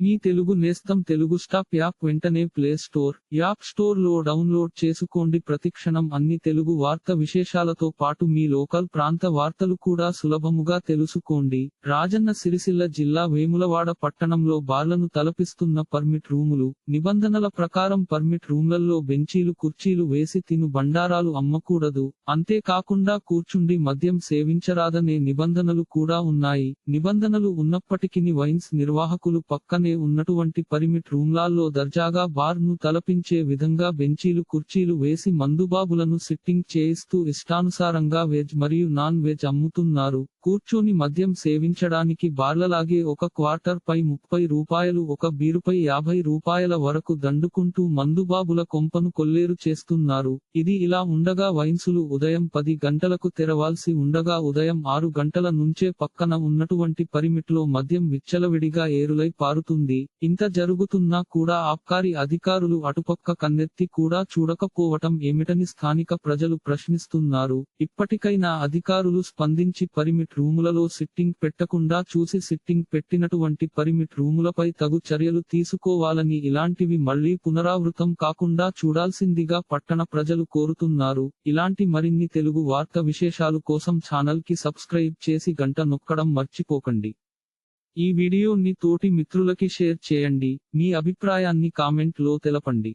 మీ తెలుగు నేస్తం Telugu stop app వెంటనే play store app స్టోర్లో డౌన్లోడ్ చేసుకోండి. ప్రతిక్షణం అన్ని తెలుగు వార్త విశేషాలతో పాటు మీ లోకల్ ప్రాంత వార్తలు కూడా సులభముగా తెలుసుకోండి. రాజన్న సిరిసిల్ల జిల్లా వేములవాడ పట్టణంలో బార్లను తలపిస్తున్న పర్మిట్ రూములు నిబంధనల ప్రకారం పర్మిట్ రూమ్లలో బెంచీలు కుర్చీలు వేసి తిను బండారాలు అమ్మకూడదు. అంతేకాకుండా కూర్చుండి మద్యం సేవించరాదనే నిబంధనలు కూడా ఉన్నాయి. నిబంధనలు ఉన్నప్పటికీ వైన్స్ నిర్వాహకులు పక్కనే ఉన్నటువంటి పరిమిట్ రూమ్లాల్లో దర్జాగా బార్ను తలపించే విధంగా బెంచీలు కుర్చీలు వేసి మందుబాబులను సిట్టింగ్ చేయిస్తూ ఇష్టానుసారంగా వెజ్ మరియు నాన్ వెజ్ అమ్ముతున్నారు. కూర్చొని మద్యం సేవించడానికి బార్లలాగే ఒక క్వార్టర్ పై ముప్పై రూపాయలు ఒక బీరుపై యాభై రూపాయల వరకు దండుకుంటూ మందుబాబుల కొంపను కొల్లేరు చేస్తున్నారు. ఇది ఇలా ఉండగా వైన్సులు ఉదయం పది గంటలకు తెరవాల్సి ఉండగా ఉదయం ఆరు గంటల నుంచే పక్కన ఉన్నటువంటి పరిమిట్లో మద్యం విచ్చలవిడిగా ఏరులై పారుతుంది. ఇంత జరుగుతున్నా కూడా ఆబ్కారీ అధికారులు అటుపక్క కన్నెత్తి కూడా చూడకపోవటం ఏమిటని స్థానిక ప్రజలు ప్రశ్నిస్తున్నారు. ఇప్పటికైనా అధికారులు స్పందించి పరిమిట్ రూములలో సిట్టింగ్ పెట్టకుండా చూసి సిట్టింగ్ పెట్టినటువంటి పరిమిట్ రూములపై తగు చర్యలు తీసుకోవాలని ఇలాంటివి మళ్ళీ పునరావృతం కాకుండా చూడాల్సిందిగా పట్టణ ప్రజలు కోరుతున్నారు. ఇలాంటి మరిన్ని తెలుగు వార్త విశేషాలు కోసం ఛానల్కి సబ్స్క్రైబ్ చేసి గంట నొక్కడం మర్చిపోకండి. ఈ వీడియోని తోటి మిత్రులకి షేర్ చేయండి. మీ అభిప్రాయాన్ని కామెంట్లో తెలపండి.